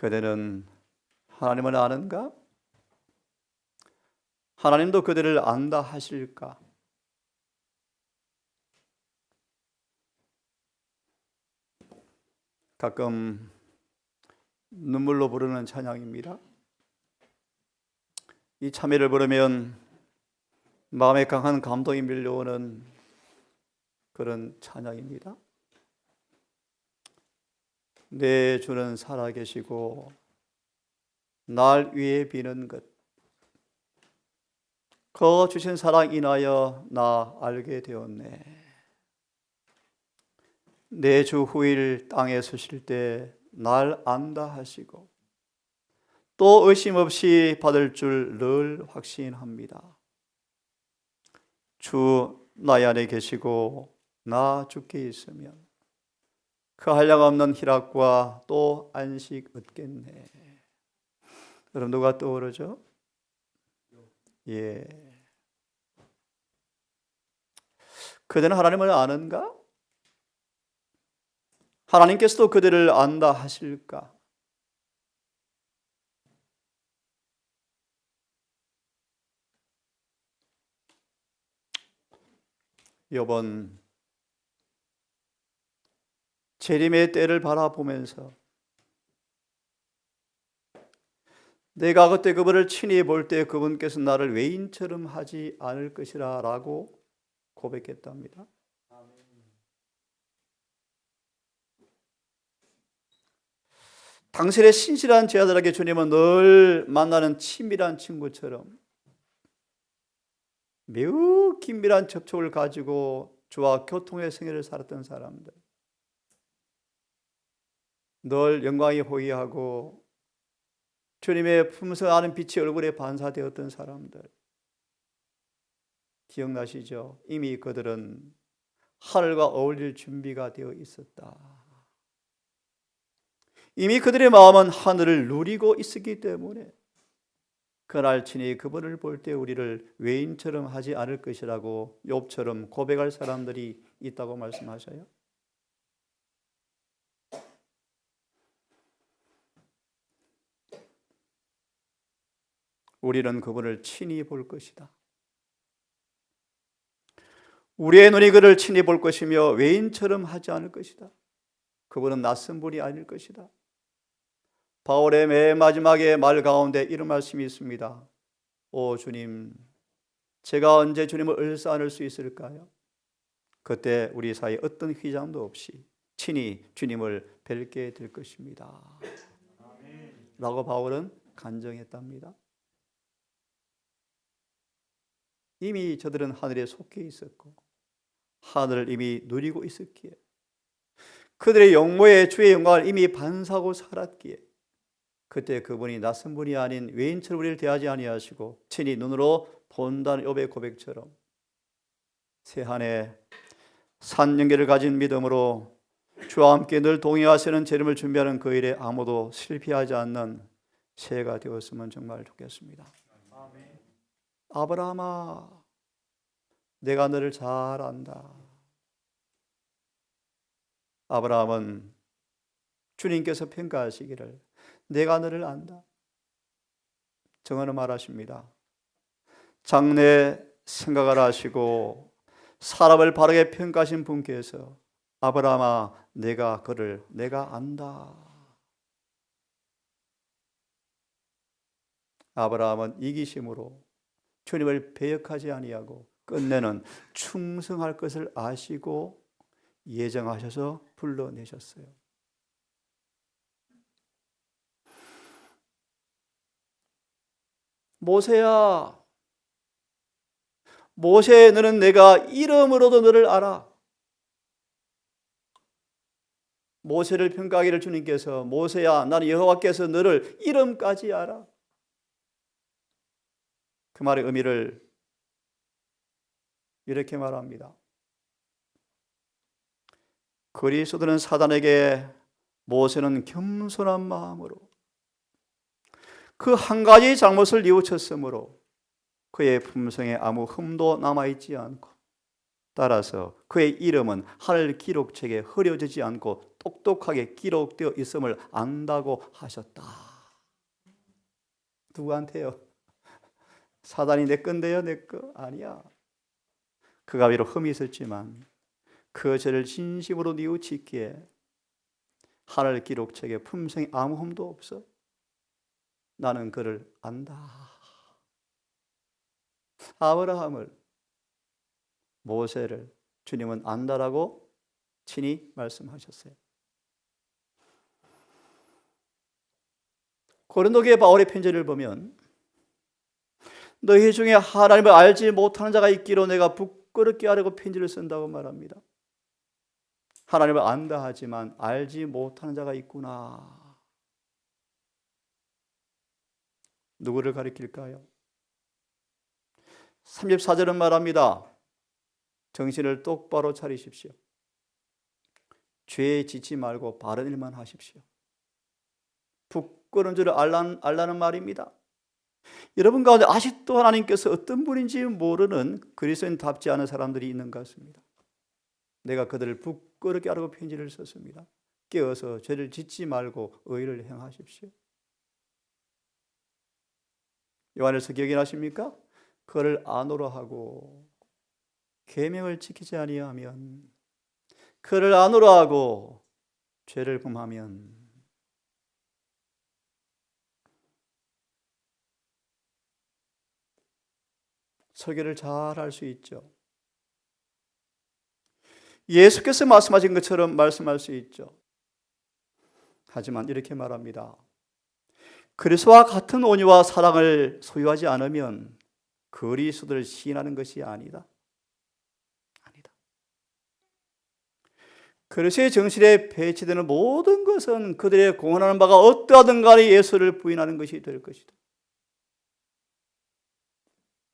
그대는 하나님을 아는가? 하나님도 그들을 안다 하실까? 가끔 눈물로 부르는 찬양입니다. 이 참회를 부르면 마음에 강한 감동이 밀려오는 그런 찬양입니다. 내 주는 살아계시고 날 위해 비는 것. 그 주신 사랑 인하여 나 알게 되었네. 내 주 후일 땅에 서실 때 날 안다 하시고 또 의심 없이 받을 줄 늘 확신합니다. 주 나의 안에 계시고 나 주께 있으면 그 한량 없는 희락과 또 안식 얻겠네. 여러분 누가 떠오르죠? 예. 그대는 하나님을 아는가? 하나님께서도 그들을 안다 하실까? 이번 재림의 때를 바라보면서 내가 그때 그분을 친히 볼 때 그분께서 나를 외인처럼 하지 않을 것이라 라고 고백했답니다. 당신의 신실한 제자들에게 주님은 늘 만나는 친밀한 친구처럼 매우 긴밀한 접촉을 가지고 주와 교통의 생애를 살았던 사람들. 늘 영광이 호의하고 주님의 품성 아는 빛이 얼굴에 반사되었던 사람들. 기억나시죠? 이미 그들은 하늘과 어울릴 준비가 되어 있었다. 이미 그들의 마음은 하늘을 누리고 있었기 때문에 그날 친히 그분을 볼 때 우리를 외인처럼 하지 않을 것이라고 욥처럼 고백할 사람들이 있다고 말씀하셔요. 우리는 그분을 친히 볼 것이다. 우리의 눈이 그를 친히 볼 것이며 외인처럼 하지 않을 것이다. 그분은 낯선 분이 아닐 것이다. 바울의 맨 마지막에 말 가운데 이런 말씀이 있습니다. 오 주님, 제가 언제 주님을 을싸안을 수 있을까요? 그때 우리 사이 어떤 휘장도 없이 친히 주님을 뵐게 될 것입니다. 라고 바울은 간정했답니다. 이미 저들은 하늘에 속해 있었고 하늘을 이미 누리고 있었기에 그들의 영모의 주의 영광을 이미 반사하고 살았기에 그때 그분이 낯선 분이 아닌 외인처럼 우리를 대하지 아니하시고 친히 눈으로 본다는 욥의 고백처럼 새한해 산 연계를 가진 믿음으로 주와 함께 늘 동행하시는 재림을 준비하는 그 일에 아무도 실패하지 않는 새해가 되었으면 정말 좋겠습니다. 아 브라함아, 내가 너를 잘 안다. 아브라함은 주님께서 평가하시기를 내가 너를 안다. 정언은 말하십니다. 장래 생각을 하시고 사람을 바르게 평가하신 분께서 아브라함아 내가 그를 내가 안다. 아브라함은 이기심으로 주님을 배역하지 아니하고 끝내는 충성할 것을 아시고 예정하셔서 불러내셨어요. 모세야, 모세 너는 내가 이름으로도 너를 알아. 모세를 평가하기를 주님께서 모세야 나는 여호와께서 너를 이름까지 알아. 그 말의 의미를 이렇게 말합니다. 그리스도는 사단에게 모세는 겸손한 마음으로 그 한 가지 잘못을 뉘우쳤으므로 그의 품성에 아무 흠도 남아 있지 않고 따라서 그의 이름은 하늘 기록책에 흐려지지 않고 똑똑하게 기록되어 있음을 안다고 하셨다. 누구한테요? 사단이 내 건데요, 내 거? 아니야. 그가 비록 흠이 있었지만 그 죄를 진심으로 뉘우치기에 하늘 기록책에 품성이 아무 흠도 없어. 나는 그를 안다. 아브라함을 모세를 주님은 안다라고 친히 말씀하셨어요. 고린도교의 바울의 편지를 보면 너희 중에 하나님을 알지 못하는 자가 있기로 내가 부끄럽게 하려고 편지를 쓴다고 말합니다. 하나님을 안다 하지만 알지 못하는 자가 있구나. 누구를 가리킬까요? 34절은 말합니다. 정신을 똑바로 차리십시오. 죄에 지지 말고 바른 일만 하십시오. 부끄러운 줄을 알라는, 알라는 말입니다. 여러분 가운데 아직도 하나님께서 어떤 분인지 모르는 그리스도인답지 않은 사람들이 있는 것 같습니다. 내가 그들을 부끄럽게 하라고 편지를 썼습니다. 깨어서 죄를 짓지 말고 의를 행하십시오. 요한에서 기억나십니까? 그를 안오라 하고 계명을 지키지 아니하면 그를 안오라 하고 죄를 범하면 설교를 잘 할 수 있죠. 예수께서 말씀하신 것처럼 말씀할 수 있죠. 하지만 이렇게 말합니다. 그리스도와 같은 온유와 사랑을 소유하지 않으면 그리스도를 시인하는 것이 아니다. 아니다. 그리스도의 정신에 배치되는 모든 것은 그들의 공헌하는 바가 어떠하든 간에 예수를 부인하는 것이 될 것이다.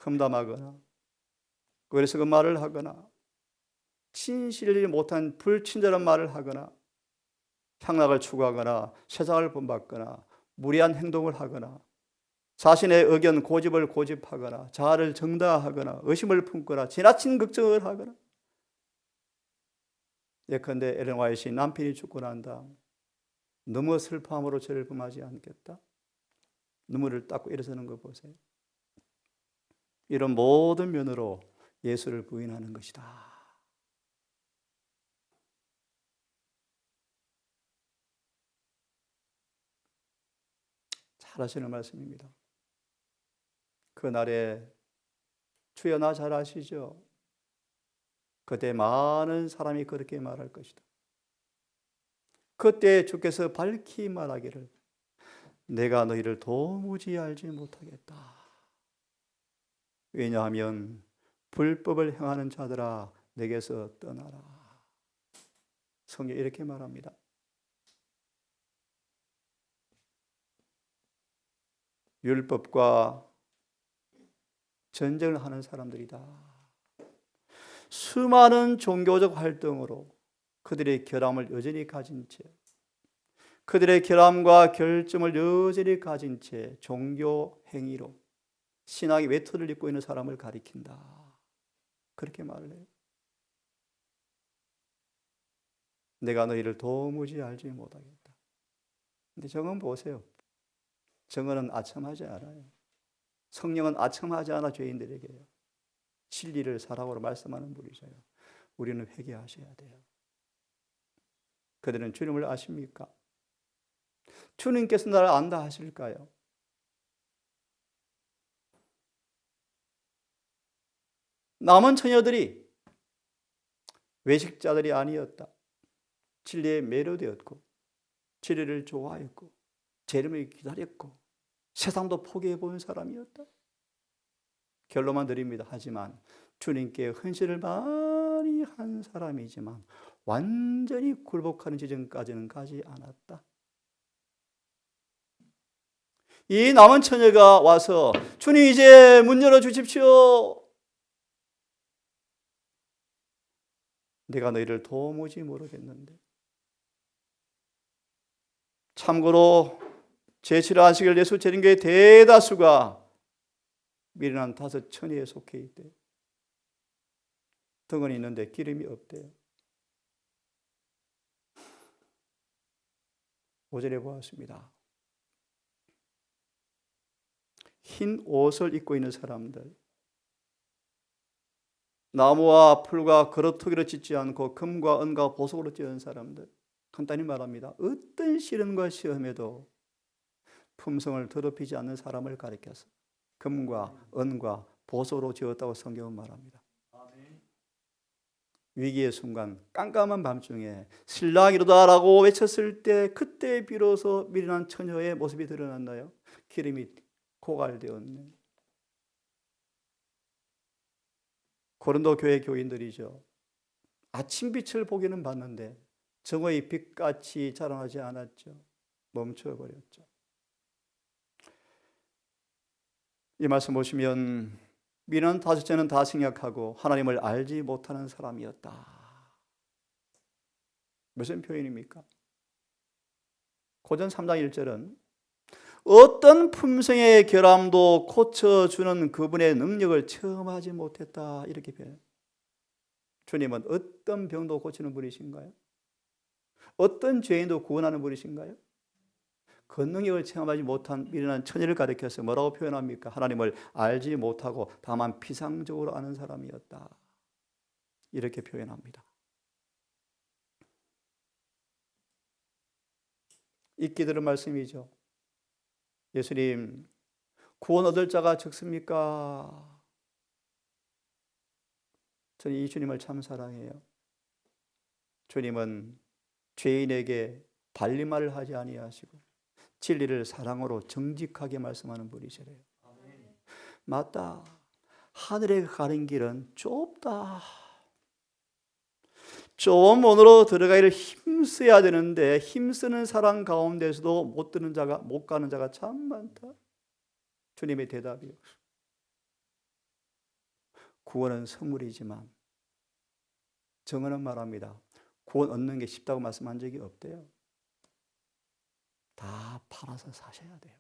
험담하거나 그래서 그 말을 하거나 진실을 못한 불친절한 말을 하거나 향락을 추구하거나 세상을 본받거나 무리한 행동을 하거나 자신의 의견 고집을 고집하거나 자아를 정당화하거나 의심을 품거나 지나친 걱정을 하거나 예컨대 에렌 와이시 남편이 죽고 난 다음 너무 슬퍼함으로 죄를 범하지 않겠다. 눈물을 닦고 일어서는 거 보세요. 이런 모든 면으로 예수를 부인하는 것이다. 잘 하시는 말씀입니다. 그날에 주여 나 잘 아시죠? 그때 많은 사람이 그렇게 말할 것이다. 그때 주께서 밝히 말하기를 내가 너희를 도무지 알지 못하겠다. 왜냐하면 불법을 행하는 자들아 내게서 떠나라. 성경 이렇게 말합니다. 율법과 전쟁을 하는 사람들이다. 수많은 종교적 활동으로 그들의 결함을 여전히 가진 채, 그들의 결함과 결점을 여전히 가진 채 종교 행위로 신앙의 외투를 입고 있는 사람을 가리킨다. 그렇게 말을 해요. 내가 너희를 도무지 알지 못하겠다. 근데 정은 보세요. 정은은 아첨하지 않아요. 성령은 아첨하지 않아 죄인들에게요. 진리를 사랑으로 말씀하는 분이세요. 우리는 회개하셔야 돼요. 그들은 주님을 아십니까? 주님께서 나를 안다 하실까요? 남은 처녀들이 외식자들이 아니었다. 진리에 매료되었고 진리를 좋아했고 재림을 기다렸고 세상도 포기해 본 사람이었다. 결론만 드립니다. 하지만 주님께 헌신을 많이 한 사람이지만 완전히 굴복하는 지점까지는 가지 않았다. 이 남은 처녀가 와서 주님 이제 문 열어 주십시오. 내가 너희를 도무지 모르겠는데. 참고로 제7회 안식일 예수 재림교의 대다수가 미련한 다섯 천의에 속해 있대. 등은 있는데 기름이 없대요. 오전에 보았습니다. 흰 옷을 입고 있는 사람들, 나무와 풀과 거러투기로 짓지 않고 금과 은과 보석으로 지은 사람들, 간단히 말합니다. 어떤 시련과 시험에도 품성을 더럽히지 않는 사람을 가리켜서 금과 은과 보석으로 지었다고 성경은 말합니다. 위기의 순간 깜깜한 밤중에 신랑이로다라고 외쳤을 때 그때 비로소 미련한 처녀의 모습이 드러났나요? 기름이 고갈되었네. 고린도 교회 교인들이죠. 아침 빛을 보기는 봤는데 정오의 빛같이 자라나지 않았죠. 멈춰버렸죠. 이 말씀 보시면 미는 다섯째는 다 생략하고 하나님을 알지 못하는 사람이었다. 무슨 표현입니까? 고전 3장 1절은 어떤 품성의 결함도 고쳐주는 그분의 능력을 체험하지 못했다. 이렇게 표현. 주님은 어떤 병도 고치는 분이신가요? 어떤 죄인도 구원하는 분이신가요? 그 능력을 체험하지 못한 미련한 처녀를 가리켜서 뭐라고 표현합니까? 하나님을 알지 못하고 다만 피상적으로 아는 사람이었다. 이렇게 표현합니다. 잊기 들은 말씀이죠. 예수님, 구원 얻을 자가 적습니까? 저는 이 주님을 참 사랑해요. 주님은 죄인에게 발리말을 하지 아니하시고 진리를 사랑으로 정직하게 말씀하는 분이시래요. 맞다. 하늘에 가는 길은 좁다. 좁은 문으로 들어가기를 힘써야 되는데 힘쓰는 사람 가운데서도 못 드는 자가 못 가는 자가 참 많다. 주님의 대답이요. 구원은 선물이지만 정언은 말합니다. 구원 얻는 게 쉽다고 말씀한 적이 없대요. 다 팔아서 사셔야 돼요.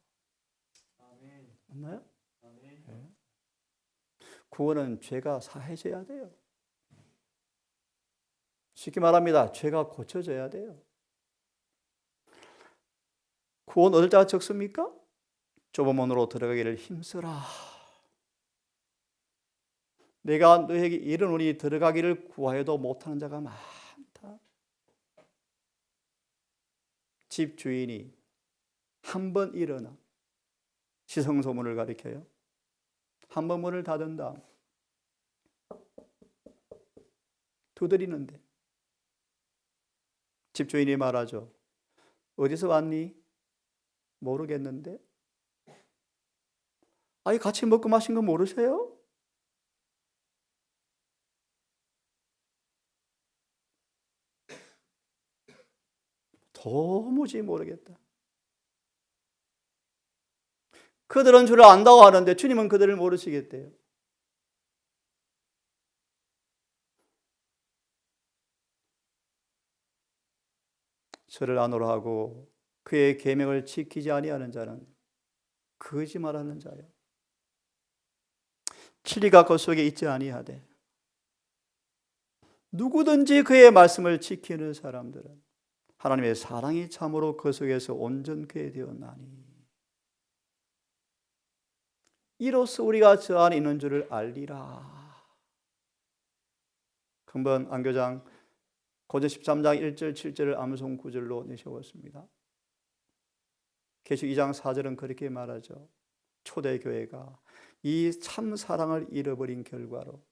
맞나요? 네. 구원은 죄가 사해져야 돼요. 쉽게 말합니다. 죄가 고쳐져야 돼요. 구원 얻을 자가 적습니까? 좁은 문으로 들어가기를 힘쓰라. 내가 너에게 이르노니 들어가기를 구하여도 못하는 자가 많다. 집 주인이 한 번 일어나 시성소문을 가리켜요. 한 번 문을 닫은 다음 두드리는데 집주인이 말하죠. 어디서 왔니? 모르겠는데. 아니 같이 먹고 마신 거 모르세요? 도무지 모르겠다. 그들은 주를 안다고 하는데 주님은 그들을 모르시겠대요. 저를 안으로 하고 그의 계명을 지키지 아니하는 자는 거짓말하는 자요. 진리가 그 속에 있지 아니하되 누구든지 그의 말씀을 지키는 사람들은 하나님의 사랑이 참으로 그 속에서 온전케 되었나니 이로써 우리가 저 안에 있는 줄을 알리라. 금번 안교장 고전 13장 1절 7절을 암송 구절로 내셔봤습니다. 계시 2장 4절은 그렇게 말하죠. 초대 교회가 이 참 사랑을 잃어버린 결과로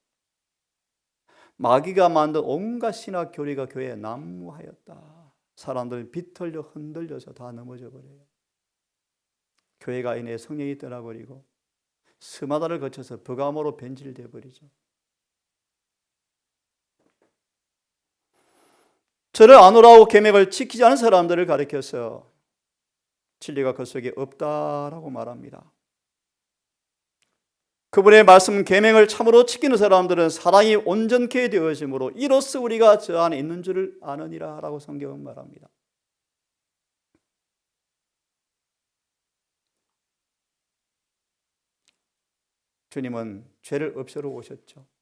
마귀가 만든 온갖 신학 교리가 교회에 난무하였다. 사람들은 비틀려 흔들려서 다 넘어져 버려요. 교회가 이내 성령이 떠나버리고 스마다를 거쳐서 버가모로 변질돼 버리죠. 저를 안오라고 계명을 지키지 않은 사람들을 가리켜서 진리가 그 속에 없다라고 말합니다. 그분의 말씀 계명을 참으로 지키는 사람들은 사랑이 온전케 되어짐으로 이로써 우리가 저 안에 있는 줄을 아느니라라고 성경은 말합니다. 주님은 죄를 없애러 오셨죠.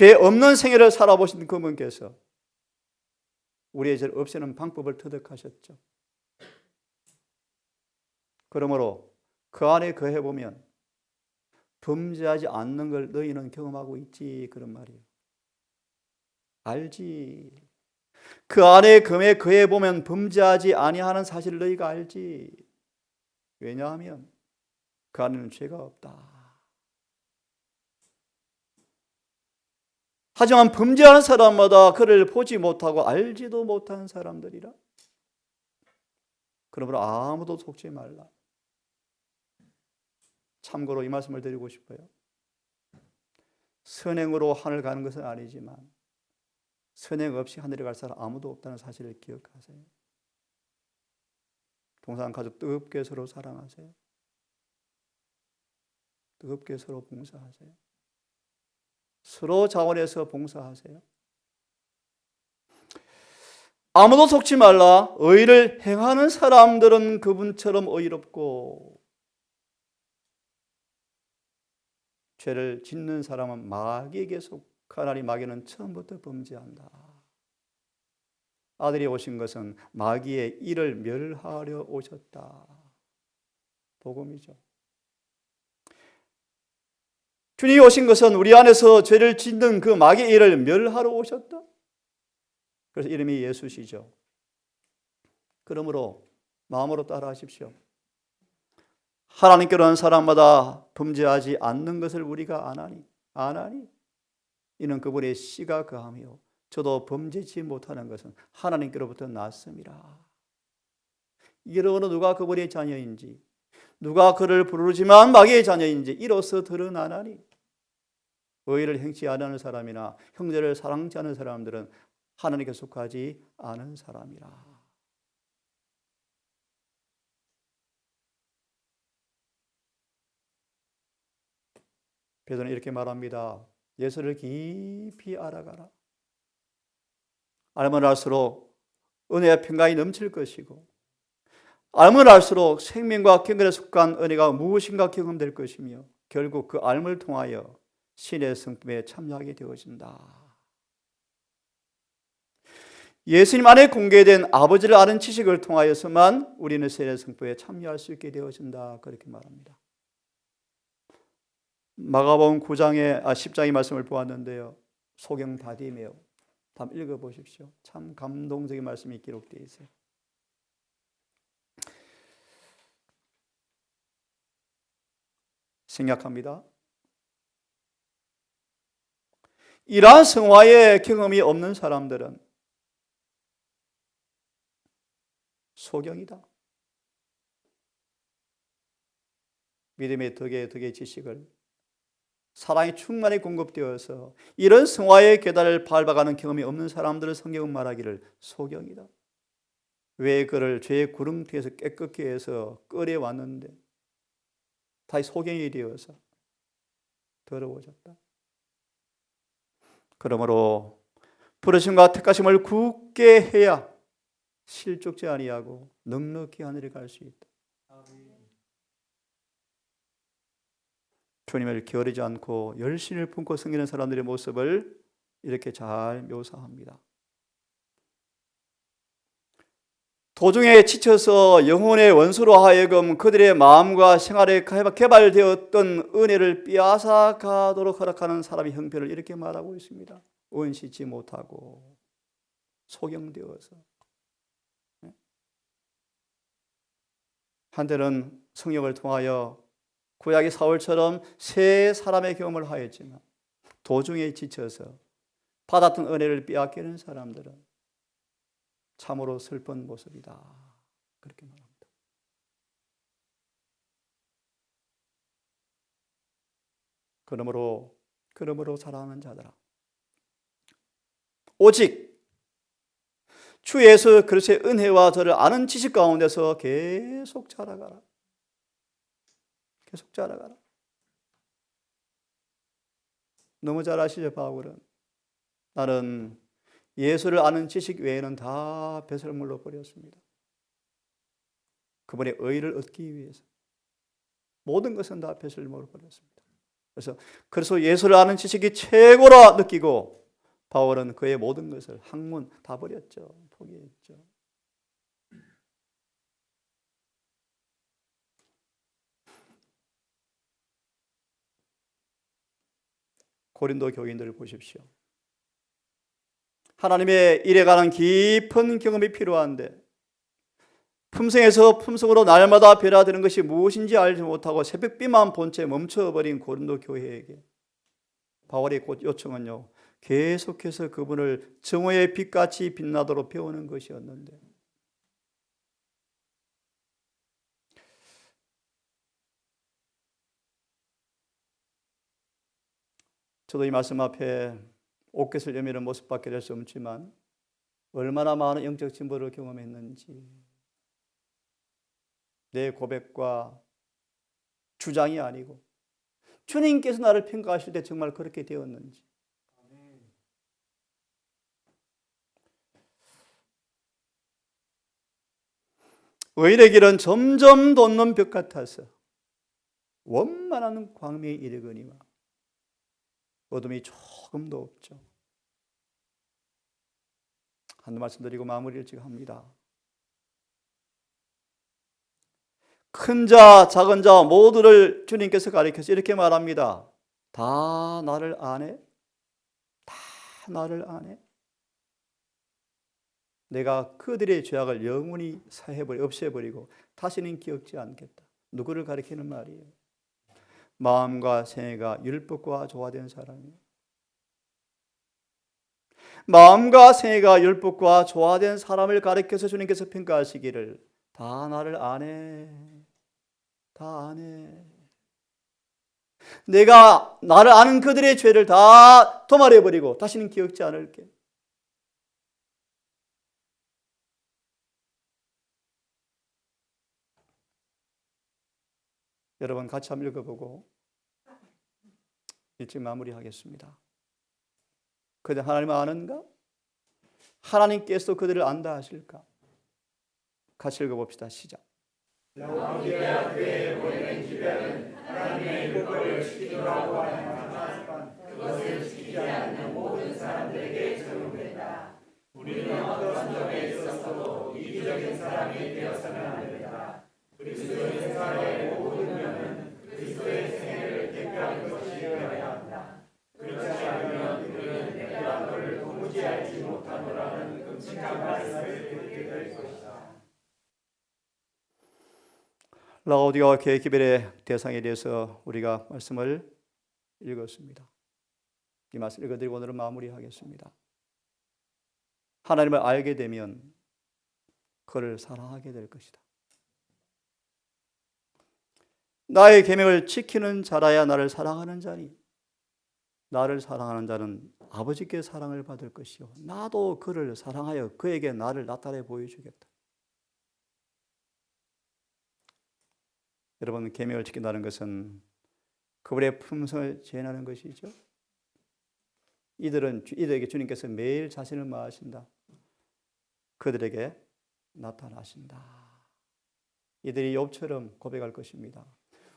죄 없는 생애를 살아보신 그분께서 우리의 죄를 없애는 방법을 터득하셨죠. 그러므로 그 안에 거해 보면 범죄하지 않는 걸 너희는 경험하고 있지 그런 말이에요. 알지. 그 안에 금에 거해 보면 범죄하지 아니하는 사실을 너희가 알지. 왜냐하면 그 안에는 죄가 없다. 하지만 범죄하는 사람마다 그를 보지 못하고 알지도 못하는 사람들이라. 그러므로 아무도 속지 말라. 참고로 이 말씀을 드리고 싶어요. 선행으로 하늘 가는 것은 아니지만 선행 없이 하늘에 갈 사람 아무도 없다는 사실을 기억하세요. 동산 가족 뜨겁게 서로 사랑하세요. 뜨겁게 서로 봉사하세요. 서로 자원해서 봉사하세요. 아무도 속지 말라. 의를 행하는 사람들은 그분처럼 의롭고 죄를 짓는 사람은 마귀에게 속하나니 마귀는 처음부터 범죄한다. 아들이 오신 것은 마귀의 일을 멸하려 오셨다. 복음이죠. 주님이 오신 것은 우리 안에서 죄를 짓는 그 마귀의 일을 멸하러 오셨다. 그래서 이름이 예수시죠. 그러므로 마음으로 따라하십시오. 하나님께로는 사람마다 범죄하지 않는 것을 우리가 아나니 아나니 이는 그분의 씨가 그하며 저도 범죄치 못하는 것은 하나님께로부터 났습니다. 이러므로 누가 그분의 자녀인지 누가 그를 부르지만 마귀의 자녀인지 이로써 드러나나니 의를 행치 않는 사람이나 형제를 사랑치 않는 사람들은 하나님께 속하지 않은 사람이라. 베드로는 이렇게 말합니다. 예수를 깊이 알아가라. 알면 알수록 은혜와 평강이 넘칠 것이고 알면 알수록 생명과 경건에 속한 은혜가 무엇인가 경험될 것이며 결국 그 알을 통하여 신의 성품에 참여하게 되어진다. 예수님 안에 공개된 아버지를 아는 지식을 통하여서만 우리는 신의 성품에 참여할 수 있게 되어진다. 그렇게 말합니다. 마가복음 9장의 아 10장의 말씀을 보았는데요. 소경 다디메오. 한번 읽어 보십시오. 참 감동적인 말씀이 기록되어 있어요. 생략합니다. 이러한 성화의 경험이 없는 사람들은 소경이다. 믿음의 덕의 덕의 지식을 사랑이 충만히 공급되어서 이런 성화의 계단을 밟아가는 경험이 없는 사람들은 성경은 말하기를 소경이다. 왜 그를 죄의 구름대에서 깨끗게 해서 끌어왔는데 다시 소경이 되어서 더러워졌다. 그러므로 부르심과 택하심을 굳게 해야 실족지 아니하고 넉넉히 하늘에 갈 수 있다. 주님을 게으르지 않고 열심을 품고 섬기는 사람들의 모습을 이렇게 잘 묘사합니다. 도중에 지쳐서 영혼의 원수로 하여금 그들의 마음과 생활에 개발되었던 은혜를 빼앗아 가도록 허락하는 사람의 형편을 이렇게 말하고 있습니다. 원시지 못하고 소경되어서 네? 한때는 성령을 통하여 구약의 사울처럼 새 사람의 경험을 하였지만 도중에 지쳐서 받았던 은혜를 빼앗기는 사람들은 참으로 슬픈 모습이다. 그렇게 말합니다. 그러므로 그러므로 사랑하는 자들아 오직 주 예수 그리스도의 은혜와 저를 아는 지식 가운데서 계속 자라가라. 계속 자라가라. 너무 잘 아시죠, 바울은? 나는 예수를 아는 지식 외에는 다 배설물로 버렸습니다. 그분의 의를 얻기 위해서. 모든 것은 다 배설물로 버렸습니다. 그래서 그래서 예수를 아는 지식이 최고라 느끼고 바울은 그의 모든 것을 학문 다 버렸죠. 포기했죠. 고린도 교인들을 보십시오. 하나님의 일에 관한 깊은 경험이 필요한데 품성에서 품성으로 날마다 변화되는 것이 무엇인지 알지 못하고 새벽비만 본 채 멈춰버린 고린도 교회에게 바울의 곧 요청은요 계속해서 그분을 정오의 빛같이 빛나도록 배우는 것이었는데 저도 이 말씀 앞에 옷깃을 여미는 모습밖에 될 수 없지만 얼마나 많은 영적 진보를 경험했는지 내 고백과 주장이 아니고 주님께서 나를 평가하실 때 정말 그렇게 되었는지. 의인의 길은 점점 돋는 벽 같아서 원만한 광명에 이르거니와 어둠이 조금도 없죠. 한 말씀드리고 마무리를 지금 합니다. 큰 자, 작은 자 모두를 주님께서 가리켜서 이렇게 말합니다. 다 나를 아네? 다 나를 아네? 내가 그들의 죄악을 영원히 사해버리, 없애버리고 다시는 기억지 않겠다. 누구를 가리키는 말이에요? 마음과 생애가 율법과 조화된 사람이에요. 마음과 생애가 율법과 조화된 사람을 가리켜서 주님께서 평가하시기를 다 나를 아네. 다 아네. 내가 나를 아는 그들의 죄를 다 도말해버리고 다시는 기억지 않을게. 여러분 같이 한번 읽어보고 일찍 마무리하겠습니다. 그들 하나님 아는가? 하나님께서 그들을 안다 하실까? 같이 읽어봅시다. 시작. 그리스도의 생활의 모든 면은 그리스도의 생애를 대표하는 것이어야 한다. 그렇지 않으면 우리는 내가 알지 못하노라는 끔찍한 말씀을 듣게 될 것이다. 라오디가 교회 기별의 대상에 대해서 우리가 말씀을 읽었습니다. 이 말씀 읽어드리고 오늘은 마무리하겠습니다. 하나님을 알게 되면 그를 사랑하게 될 것이다. 나의 계명을 지키는 자라야 나를 사랑하는 자니 나를 사랑하는 자는 아버지께 사랑을 받을 것이요 나도 그를 사랑하여 그에게 나를 나타내 보여주겠다. 여러분 계명을 지킨다는 것은 그분의 품성을 재현하는 것이죠. 이들은 이들에게 주님께서 매일 자신을 마하신다. 그들에게 나타나신다. 이들이 욥처럼 고백할 것입니다.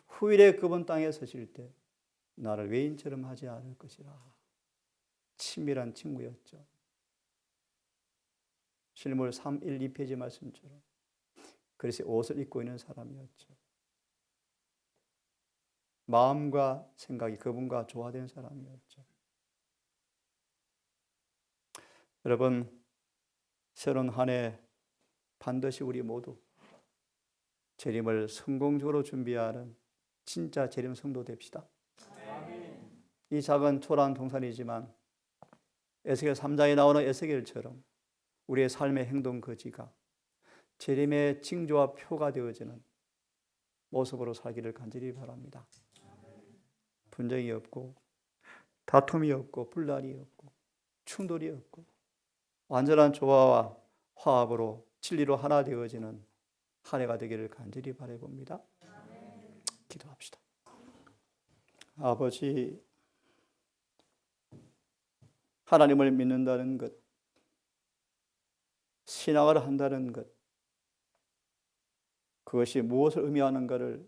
후일에 그분 땅에 서실 때 나를 외인처럼 하지 않을 것이라. 친밀한 친구였죠. 실물 3, 1, 2페이지 말씀처럼 그래서 옷을 입고 있는 사람이었죠. 마음과 생각이 그분과 조화된 사람이었죠. 여러분, 새로운 한 해 반드시 우리 모두 재림을 성공적으로 준비하는 진짜 재림 성도 됩시다. 이 작은 초라한 동산이지만 에스겔 3장에 나오는 에스겔처럼 우리의 삶의 행동 거지가 재림의 징조와 표가 되어지는 모습으로 살기를 간절히 바랍니다. 분쟁이 없고 다툼이 없고 분란이 없고 충돌이 없고 완전한 조화와 화합으로 진리로 하나 되어지는 한 해가 되기를 간절히 바라봅니다. 기도합시다. 아버지 하나님을 믿는다는 것 신앙을 한다는 것 그것이 무엇을 의미하는가를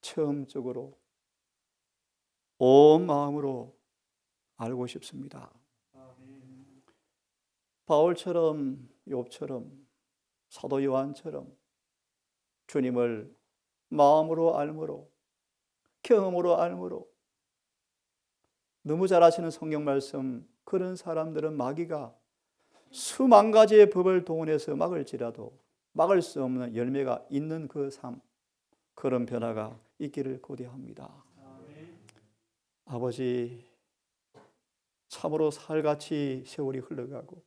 처음적으로 온 마음으로 알고 싶습니다. 바울처럼 욥처럼 사도 요한처럼 주님을 마음으로 알므로 경험으로 알므로 너무 잘 아시는 성경 말씀 그런 사람들은 마귀가 수만 가지의 법을 동원해서 막을지라도 막을 수 없는 열매가 있는 그 삶, 그런 변화가 있기를 고대합니다. 아버지, 참으로 살같이 세월이 흘러가고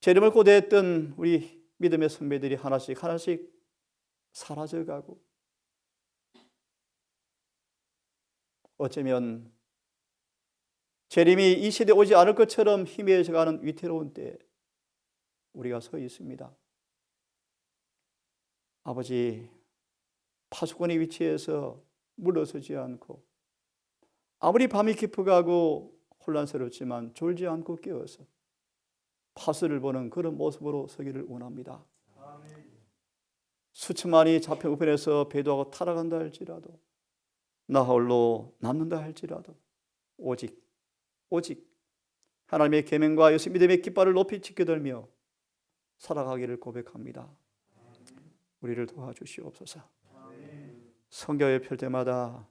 재림을 고대했던 우리 믿음의 선배들이 하나씩 하나씩 사라져가고 어쩌면 재림이 이 시대에 오지 않을 것처럼 희미해져가는 위태로운 때에 우리가 서 있습니다. 아버지, 파수꾼의 위치에서 물러서지 않고 아무리 밤이 깊어가고 혼란스럽지만 졸지 않고 깨어서 파수를 보는 그런 모습으로 서기를 원합니다. 수천만이 자평 우편에서 배도하고 타락한다 할지라도 나 홀로 남는다 할지라도 오직 오직 하나님의 계명과 예수 믿음의 깃발을 높이 지켜들며 살아가기를 고백합니다. 우리를 도와주시옵소서. 성경에 펼 때마다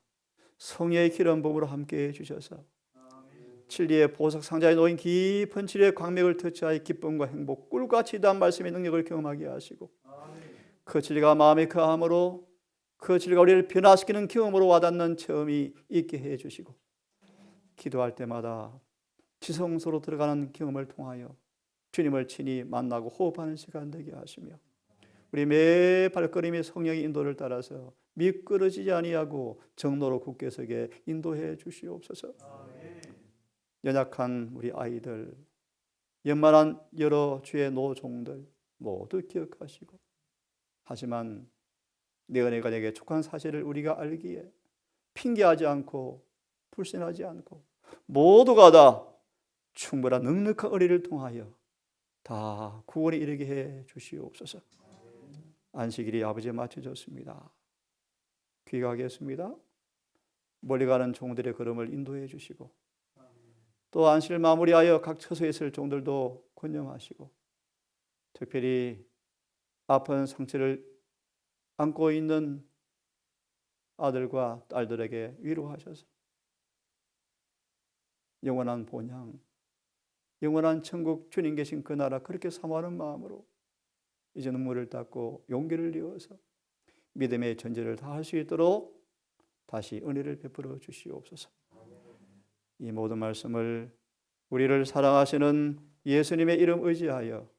성령의 기름 부으로 함께 해 주셔서 진리의 보석 상자에 놓인 깊은 진리의 광맥을 터치하여 기쁨과 행복 꿀같이 단 말씀의 능력을 경험하게 하시고 그 진리가 마음에 거함으로 그 진리가 우리를 변화시키는 경험으로 와닿는 체험이 있게 해 주시고 기도할 때마다 지성소로 들어가는 경험을 통하여 주님을 친히 만나고 호흡하는 시간 되게 하시며 우리 매 발걸음의 성령의 인도를 따라서 미끄러지지 아니하고 정로로 굳게 서게 인도해 주시옵소서. 연약한 우리 아이들, 연만한 여러 주의 노종들 모두 기억하시고 하지만 내 은혜가 내게 촉한 사실을 우리가 알기에 핑계하지 않고 불신하지 않고 모두가 다 충분한 넉넉한 의리를 통하여 다 구원에 이르게 해 주시옵소서. 안식일이 아버지에 맞춰졌습니다. 귀가하겠습니다. 멀리 가는 종들의 걸음을 인도해 주시고 또 안식을 마무리하여 각 처소에 있을 종들도 권념하시고 특별히 아픈 상처를 안고 있는 아들과 딸들에게 위로하셔서 영원한 본향, 영원한 천국 주님 계신 그 나라 그렇게 사모하는 마음으로 이제 눈물을 닦고 용기를 이어서 믿음의 전제를 다 할 수 있도록 다시 은혜를 베풀어 주시옵소서. 이 모든 말씀을 우리를 사랑하시는 예수님의 이름 의지하여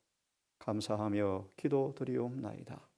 감사하며 기도드리옵나이다.